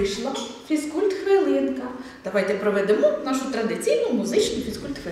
вийшла фізкульт-хвилинка. Давайте проведемо нашу традиційну музичну фізкульт-хвилинку.